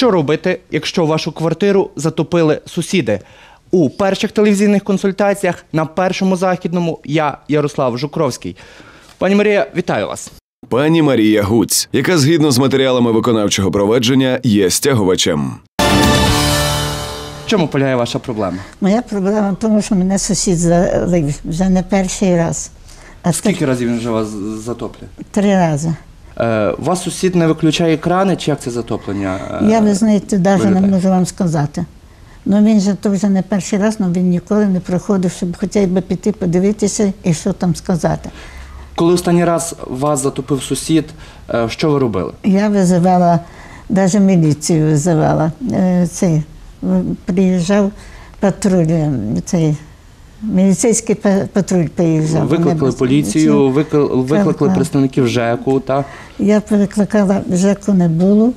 Що робити, якщо вашу квартиру затопили сусіди? У перших телевізійних консультаціях на першому західному я Ярослав Жукровський. Пані Марія, вітаю вас. Пані Марія Гуць, яка згідно з матеріалами виконавчого провадження є стягувачем. В чому полягає ваша проблема? Моя проблема в тому, що мене сусід залив вже не перший раз, а Скільки разів він вже вас затоплює? три рази. Е, у вас сусід не виключає крани, чи як це затоплення? е, Я, ви знаєте, навіть не можу вам сказати. Ну він же то вже не перший раз, але він ніколи не приходив, щоб хоча б піти подивитися і що там сказати. Коли останній раз вас затопив сусід, е, що ви робили? Я визивала, навіть міліцію визивала. Цей, приїжджав патруль, цей, міліцейський па- патруль приїжджав. Викликали поліцію, викли- викликали Викликали. представників ЖЕКу, та Я перекликала, ЖЕКу не було.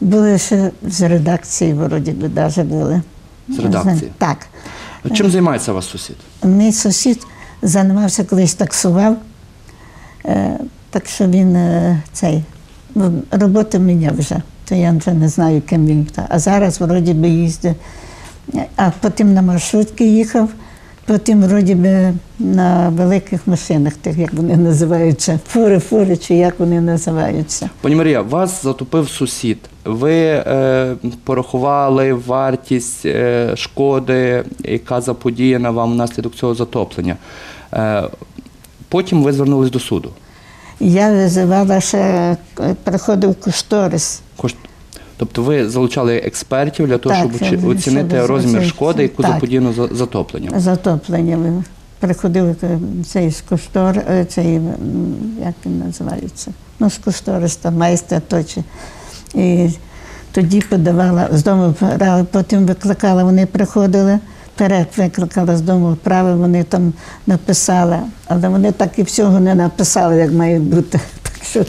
Були ще з редакції, вроді би, навіть були. З редакції? Так. чим займається ваш сусід? Мій сусід займався колись таксував, е, так що він е, цей, роботу міняв вже, то я вже не знаю, ким він. А зараз вроді би їздить, а потім на маршрутки їхав, потім вроді би на великих машинах, тих, як вони називаються, фури, фури, чи як вони називаються. Пані Марія, вас затопив сусід. Ви е, порахували вартість е, шкоди, яка заподіяна вам внаслідок цього затоплення. Е, потім ви звернулись до суду. Я визивала ще, е, приходив кошторис. Кош- Тобто ви залучали експертів для того, Так, щоб очі- щоб оцінити розмір оцінити. шкоди, яку Так. заподіяно за- затопленням. затопленням. Приходив е, цей з коштор, е, цей, як він називається? Ну, з кошториста, майстер точно. І тоді подавала з дому, потім викликала, вони приходили, перед викликала з дому прави, вони там написали, але вони так і всього не написали, як має бути. Так що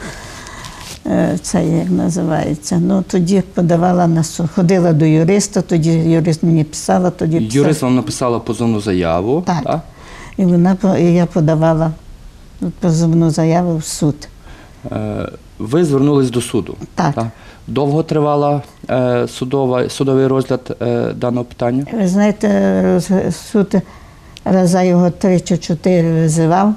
це як називається. Ну тоді подавала на суд. Ходила до юриста, тоді юрист мені писала, тоді писала. Юрист вам написала позовну заяву. Так. та? І вона і я подавала позовну заяву в суд. Е, Ви звернулись до суду. Так. та? Довго тривала е, судова, судовий розгляд е, даного питання? Ви знаєте, роз- суд раза його три чи чотири визивав,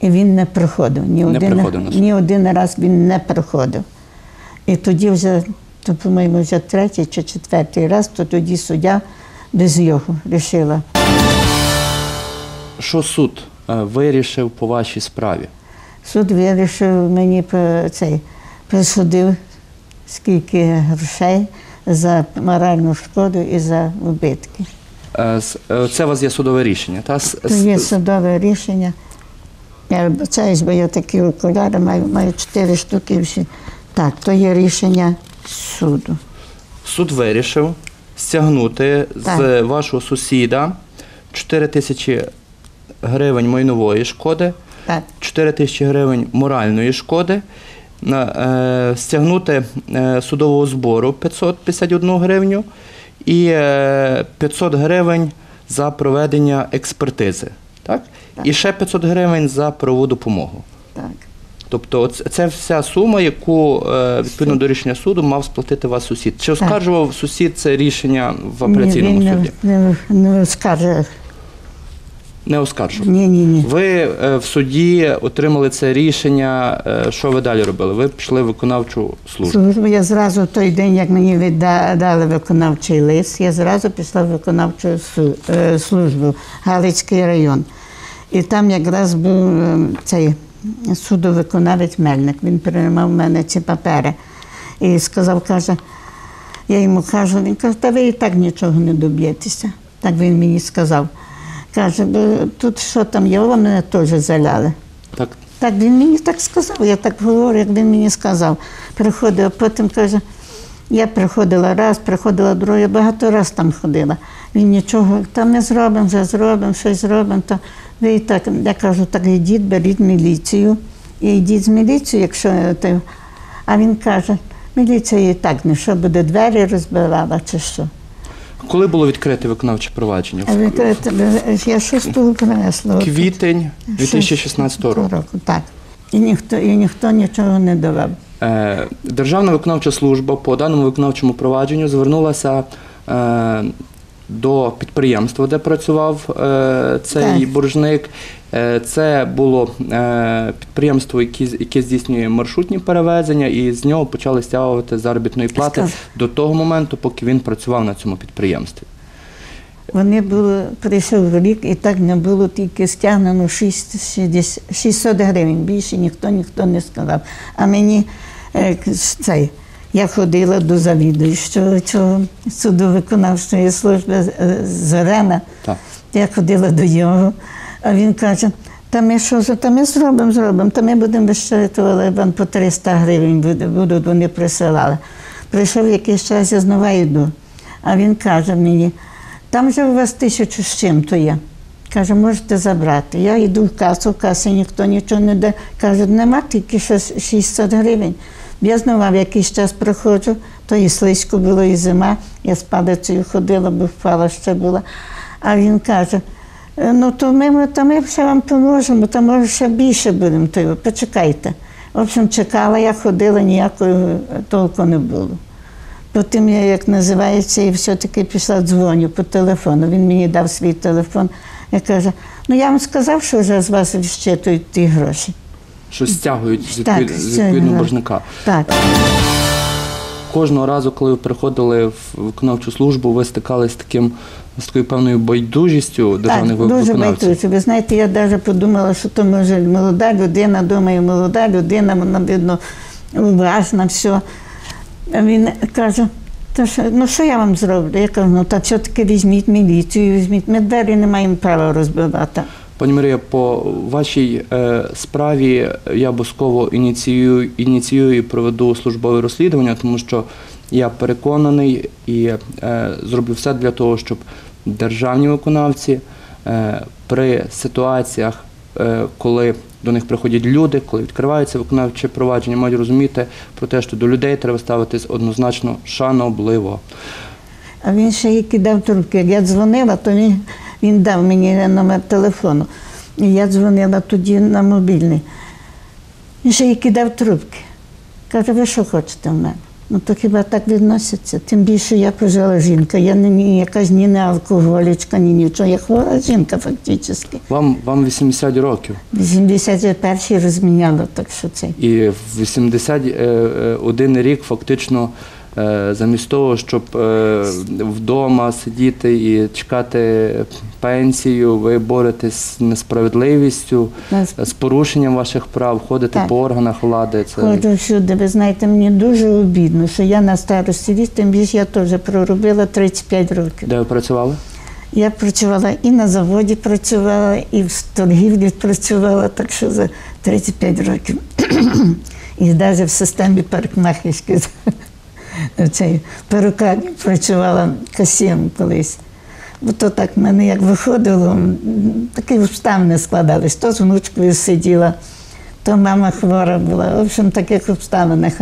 і він не приходив. Ні, Не один, ні один раз він не приходив. І тоді вже, то, по-моєму, вже третій чи четвертий раз, то тоді суддя без його рішила. Що суд е, вирішив по вашій справі? Суд вирішив мені цей, присудив скільки грошей за моральну шкоду і за убитки. Е, е, Це у вас є судове рішення. Та? С- То є судове рішення. Вибачаюсь, бо я такі окуляри маю, маю чотири штуки всі. Так, то є рішення суду. Суд вирішив стягнути з вашого сусіда 4 тисячі гривень майнової шкоди, Так, 4 тисячі гривень моральної шкоди, е, стягнути е, судового збору 551 гривню і е, 500 гривень за проведення експертизи. Так? Так. І ще 500 гривень за правову допомогу. так. Тобто, це вся сума, яку е, відповідно до рішення суду мав сплатити вас сусід. Чи оскаржував сусід це рішення в апеляційному ні, він суді? не, не, не. Не оскаржував. Ні, ні, ні. Ви е, в суді отримали це рішення. е, Що ви далі робили? Ви пішли в виконавчу службу. Службу я зразу в той день, як мені відда- дали виконавчий лист, я зразу пішла в виконавчу службу, Галицький район. І там якраз був е, цей судовиконавець Мельник. Він приймав в мене ці папери і сказав, каже, я йому кажу, він каже, та ви і так нічого не доб'єтеся. Так він мені сказав. Каже, тут що там є, ви мене теж заляли. Так, Так він мені так сказав, я так говорю, як він мені сказав. Приходив, а потім каже, я приходила раз, приходила другий, багато раз там ходила. Він нічого, там ми зробимо, вже зробимо, щось зробимо. То ви і так, я кажу, так йдіть, беріть міліцію. І йдіть з міліцією, якщо ти. А він каже, міліція і так не що буде двері розбивала чи що. коли було відкрите виконавче провадження? Ви я шостого принесла. Квітень 2016 року. року. Так. І ніхто, і ніхто нічого не давав. Е, Державна виконавча служба по даному виконавчому провадженню звернулася е, до підприємства, де працював е, цей боржник. Це було підприємство, яке, здійснює маршрутні перевезення, і з нього почали стягувати заробітної плати до того моменту, поки він працював на цьому підприємстві. Вони були, прийшов рік, і так не було тільки стягнено 6, 600 гривень. Більше ніхто ніхто не сказав. А мені е, цей, я ходила до завідуючого цього судовиконавчої служби е, Зорена. Так. Я ходила до нього, а він каже, та ми що та ми зробимо, зробимо, та ми будемо вищитували вам по 300 гривень, будуть вони присилали. Прийшов якийсь час, я знову йду. А він каже мені, там же у вас тисячу з чим-то є. Каже, можете забрати. Я йду в касу, в касі ніхто нічого не дає. Каже, нема тільки 600 гривень. Я знову якийсь час приходжу, то і слизько було, і зима. Я з палицею ходила, бо впала ще була. А він каже, «Е, ну то ми, то ми ще вам поможемо, то може ще більше будемо. То почекайте. В общем, чекала, я ходила, ніякого толку не було. Потім я, як називається, і все-таки пішла дзвоню по телефону. Він мені дав свій телефон. Я кажу, ну я вам сказав, що вже з вас відщитують ті гроші. Що стягують з Так, відповідного боржника. Так. Кожного разу, коли ви приходили в виконавчу службу, ви стикалися з таким з такою певною байдужістю державних Так, дуже виконавців. байдуже. Ви знаєте, я навіть подумала, що то може молода людина, думаю, молода людина, вона видно уважна, все. Він каже, та що, ну що я вам зроблю? Я кажу, ну та все-таки візьміть міліцію, візьміть. Ми двері не маємо права розбивати. Пані Марія, по вашій е, справі я обов'язково ініціюю, ініціюю і проведу службове розслідування, тому що я переконаний і е, зроблю все для того, щоб державні виконавці е, при ситуаціях, е, коли до них приходять люди, коли відкривається виконавче провадження, мають розуміти про те, що до людей треба ставитись однозначно шанобливо. А він ще й кидав трубки. Як я дзвонила, то він, він дав мені номер телефону. І я дзвонила тоді на мобільний. Він ще й кидав трубки. Каже, ви що хочете в мене? Ну то хіба так відносяться? Тим більше я пожила жінка. Я не ні- якась ні не алкоголічка, ні нічого. Я хвора жінка фактично. Вам, вам 80 років. 81-й розміняла, так що це. І в 81 рік фактично е, замість того, щоб е, вдома сидіти і чекати пенсію, ви боретесь з несправедливістю, з порушенням ваших прав, ходите по органах влади. Це Ходжу всюди, ви знаєте, мені дуже обідно, що я на старості вік, тим більше я теж проробила 35 років. де ви працювали? Я працювала і на заводі працювала, і в торгівлі працювала, так що за 35 років. і навіть в системі парикмахерської в цій перукарні працювала касієм колись. Бо то так в мене як виходило, такі обставини складались. То з внучкою сиділа, то мама хвора була. В общем, в таких обставинах,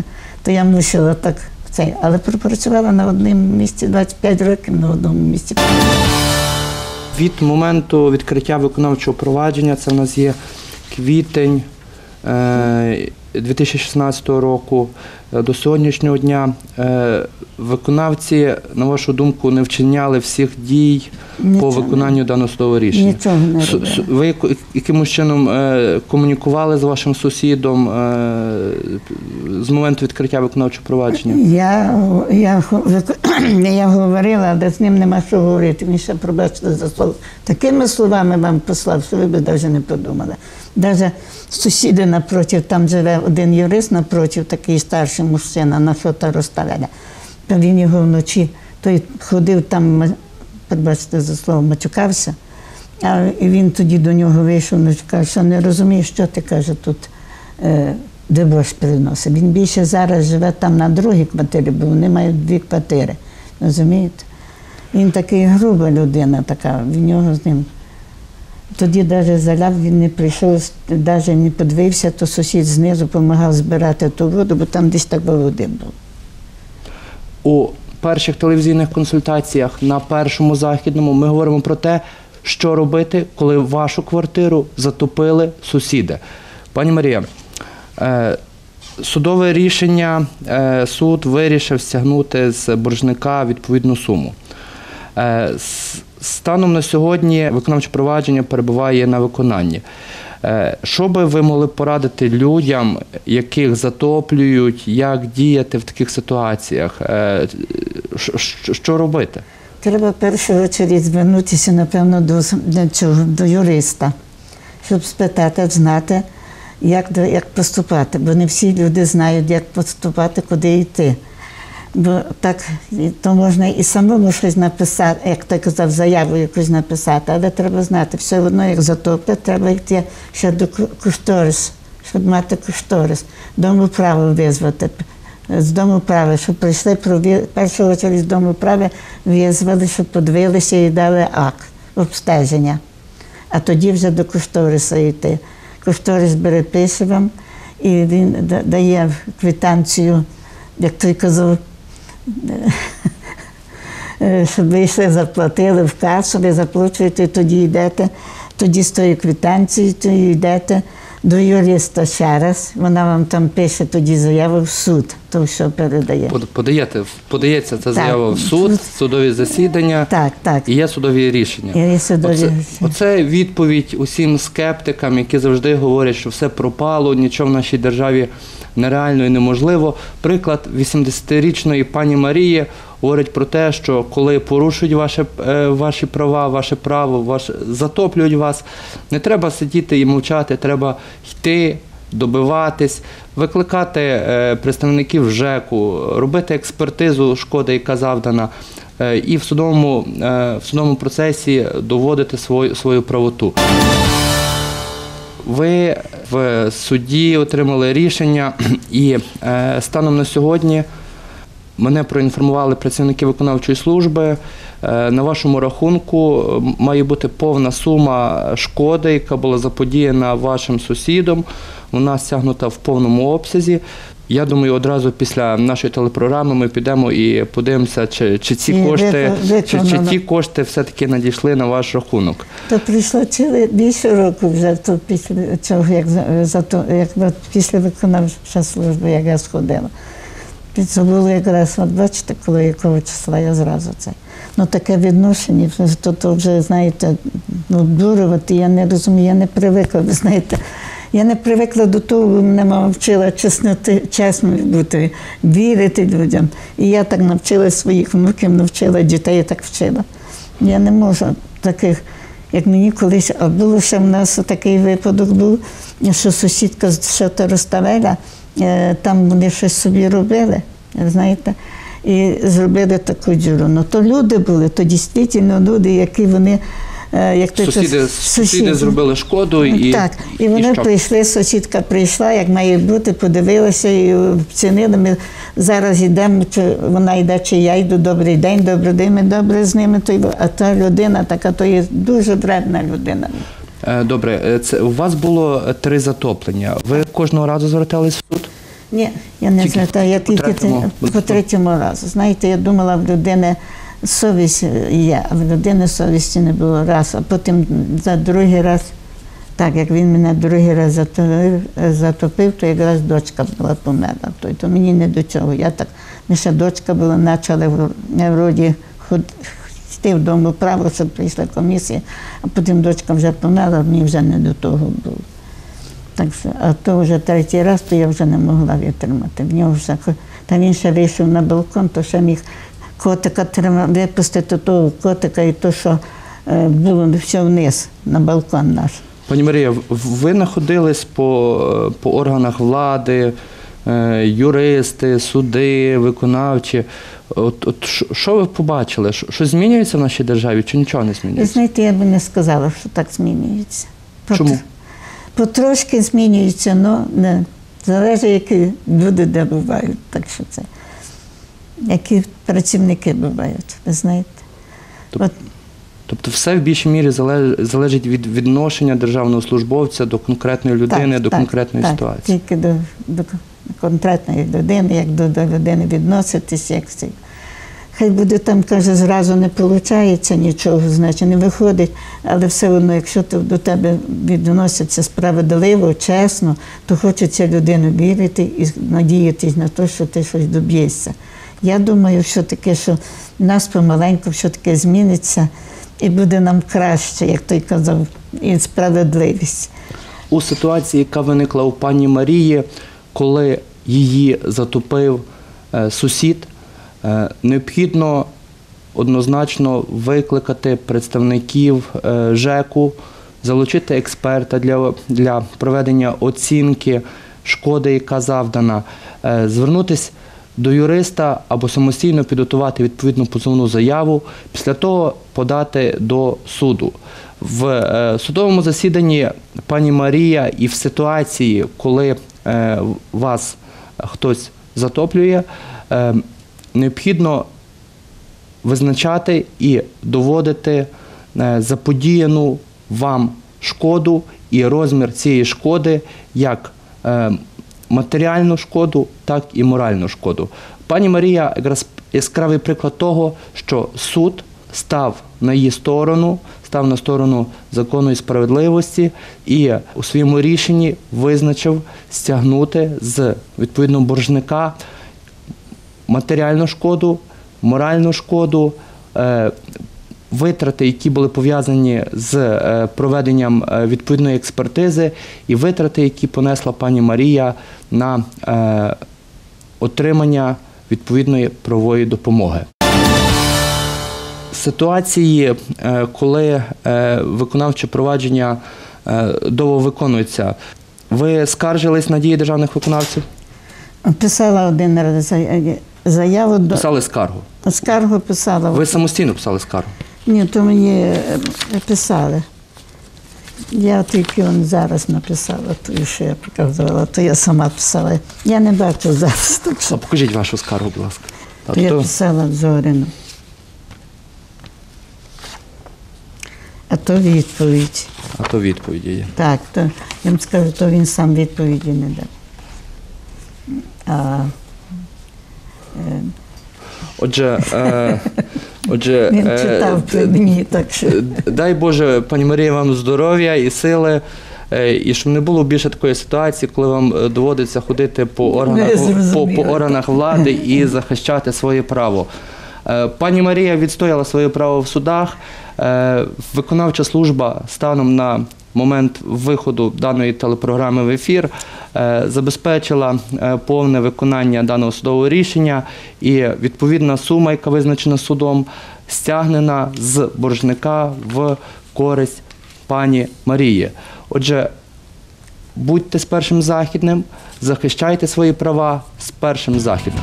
то я мусила так цей. Але пропрацювала на одному місці 25 років на одному місці. Від моменту відкриття виконавчого провадження, це в нас є квітень е, 2016 року е, до сьогоднішнього дня. Е, Виконавці, на вашу думку, не вчиняли всіх дій по Нічого не- виконанню даного судового рішення. Нічого не су- Ви якимось чином е, комунікували з вашим сусідом е, з моменту відкриття виконавчого провадження? Я, я, я говорила, але з ним нема що говорити. Він ще пробачте за слово. Такими словами вам послав, що ви б навіть не подумали. Навіть сусіди напротив, там живе один юрист напротив, такий старший мужчина, на фото розставляє. То він його вночі той ходив там, ма- за слово, матюкався. А і він тоді до нього вийшов, ну, каже, що не розумієш, що ти каже тут. Е, дебош приносить. Він більше зараз живе там на другій квартирі, бо вони мають дві квартири. Розумієте? Він такий груба людина, така, в нього з ним. Тоді навіть заляв, він не прийшов, навіть не подивився, то сусід знизу допомагав збирати ту воду, бо там десь так води було. У перших телевізійних консультаціях на першому західному ми говоримо про те, що робити, коли вашу квартиру затопили сусіди. Пані Марія, е, судове рішення е, суд вирішив стягнути з боржника відповідну суму. Станом на сьогодні виконавче провадження перебуває на виконанні. Е, Що би ви могли порадити людям, яких затоплюють, як діяти в таких ситуаціях? Е, що- робити? Треба в першу чергу звернутися, напевно, до, цього, до юриста, щоб спитати, знати, як, як поступати. Бо не всі люди знають, як поступати, куди йти. Бо так то можна і самому щось написати, як ти казав, заяву якусь написати, але треба знати, все одно, як затоплять, треба йти ще до ку- кошторис, щоб мати кошторис, дому право визвати. З дому права, щоб прийшли першого чергу з дому права визвали, щоб подивилися і дали акт обстеження. А тоді вже до кошториса йти. Кошторис бере пише вам, і він дає квитанцію, як той казав, щоб ви йшли, заплатили в касу, ви заплачуєте, тоді йдете, тоді з тою квитанцією, тоді йдете до юриста ще раз. Вона вам там пише тоді заяву в суд, то що передає. Подаєте, подається ця заява в суд, судові засідання. Так, так. І є судові рішення. І є судові оце, рішення. оце відповідь усім скептикам, які завжди говорять, що все пропало, нічого в нашій державі нереально і неможливо. Приклад 80-річної пані Марії говорить про те, що коли порушують ваші, е, ваші права, ваше право, ваше, затоплюють вас, не треба сидіти і мовчати, треба йти. Добиватись, викликати е, представників ЖЕКу, робити експертизу шкоди, яка завдана, е, і в судовому, в судовому процесі доводити свою, свою правоту. Ви в суді отримали рішення, і е, станом на сьогодні мене проінформували працівники виконавчої служби. Е, На вашому рахунку має бути повна сума шкоди, яка була заподіяна вашим сусідом. Вона стягнута в повному обсязі. Я думаю, одразу після нашої телепрограми ми підемо і подивимося, чи, чи ці І кошти, чи, чи ті кошти все-таки надійшли на ваш рахунок. То прийшло ціле більше року вже то після цього, як, за, то, як після виконавчої служби, як я сходила. Це було якраз, от бачите, коли якого числа я зразу це. Ну таке відношення, то, то вже, знаєте, ну, обдурювати, я не розумію, я не привикла, ви знаєте. Я не привикла до того, бо мене мама вчила чесноти, чесно бути, вірити людям. І я так навчила своїх внуків, навчила дітей, так вчила. Я не можу таких, як мені колись, а було ще в нас такий випадок був, що сусідка з Шота Роставеля, е, там вони щось собі робили, знаєте, і зробили таку дюру. Ну то люди були, то дійсно люди, які вони. Е, Як ти Сусіди, кажеш, сусіди зробили шкоду і так, і вони що? прийшли, сусідка прийшла, як має бути, подивилася і оцінили. Ми зараз йдемо, чи вона йде, чи я йду, добрий день, добрий день, ми добре з ними. То А та людина така, то є дуже вредна людина. Е, Добре, е, це у вас було три затоплення. Ви кожного разу звертались в суд? Ні, я не звертаю, я по тільки третьому? по третьому разу. Знаєте, я думала, в людини совість є, а в людини совісті не було раз, а потім за другий раз, так як він мене другий раз затопив, затопив то якраз дочка була померла. То, то мені не до цього. Я так, ми ще дочка була, почали вроді ход, йти вдома право, щоб прийшла комісія, а потім дочка вже померла, мені вже не до того було. Так а то вже третій раз, то я вже не могла витримати. В нього вже, та він ще вийшов на балкон, то ще міг котика трима- випустити того котика і то, що е, було все вниз на балкон наш. Пані Марія, ви знаходились по, е, по органах влади, е, юристи, суди, виконавчі. От, от що- ви побачили? Що, змінюється в нашій державі, чи нічого не змінюється? знаєте, я би не сказала, що так змінюється. Чому? Потрошки змінюється, але не. залежить, які люди де бувають. Так що це. Які працівники бувають, ви знаєте. Тоб- От Тобто все в більшій мірі залежить від відношення державного службовця до конкретної людини, до конкретної так, ситуації. Тільки до, до конкретної людини, як до, до людини відноситись, як це. Хай буде там, каже, зразу не виходить нічого, значить не виходить, але все одно, якщо до тебе відносяться справедливо, чесно, то хочеться людину вірити і надіятись на те, що ти щось доб'єшся. Я думаю, що таке, що нас помаленьку все таке зміниться і буде нам краще, як той казав, і справедливість. У ситуації, яка виникла у пані Марії, коли її затопив е, сусід, е, необхідно однозначно викликати представників е, ЖЕКу, залучити експерта для, для проведення оцінки шкоди, яка завдана, звернутися до юриста або самостійно підготувати відповідну позовну заяву, після того подати до суду. В е, судовому засіданні пані Марія і в ситуації, коли е, вас хтось затоплює, е, необхідно визначати і доводити заподіяну вам шкоду і розмір цієї шкоди як матеріальну шкоду, так і моральну шкоду. Пані Марія якраз яскравий приклад того, що суд став на її сторону, став на сторону закону і справедливості і у своєму рішенні визначив стягнути з відповідного боржника матеріальну шкоду, моральну шкоду, е, витрати, які були пов'язані з е, проведенням е, відповідної експертизи, і витрати, які понесла пані Марія на е, отримання відповідної правової допомоги. Ситуації, коли виконавче провадження довго виконується, ви скаржились на дії державних виконавців? Писала один раз заяву Писали скаргу. скаргу писала. Ви самостійно писали скаргу. Ні, то мені е, писали. Я тільки он зараз написала, то що я показувала, то я сама писала. Я не бачу зараз, так А що покажіть вашу скаргу, будь ласка. то я Тобто, писала Зорину. А то відповідь. а то відповіді є. Так, то я вам скажу, то він сам відповіді не дав. А, Отже, е, отже він е, читав при мені, так що. Дай Боже, пані Марія, вам здоров'я і сили. е, І щоб не було більше такої ситуації, коли вам е, доводиться ходити по органах, по, по органах влади і захищати своє право. Пані Марія відстояла своє право в судах. Виконавча служба станом на момент виходу даної телепрограми в ефір е, забезпечила е, повне виконання даного судового рішення і відповідна сума, яка визначена судом, стягнена з боржника в користь пані Марії. Отже, будьте з першим західним, захищайте свої права з першим західним.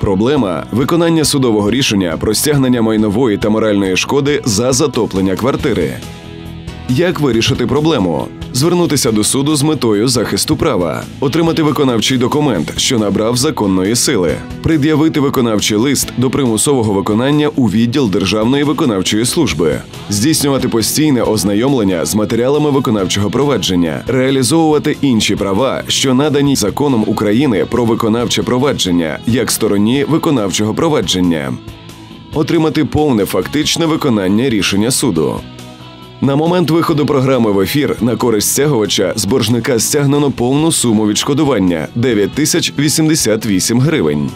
Проблема виконання судового рішення про стягнення майнової та моральної шкоди за затоплення квартири. Як вирішити проблему? Звернутися до суду з метою захисту права, отримати виконавчий документ, що набрав законної сили, пред'явити виконавчий лист до примусового виконання у відділ Державної виконавчої служби, здійснювати постійне ознайомлення з матеріалами виконавчого провадження, реалізовувати інші права, що надані законом України про виконавче провадження як стороні виконавчого провадження, отримати повне фактичне виконання рішення суду. На момент виходу програми в ефір на користь стягувача з боржника стягнено повну суму відшкодування 9088 гривень.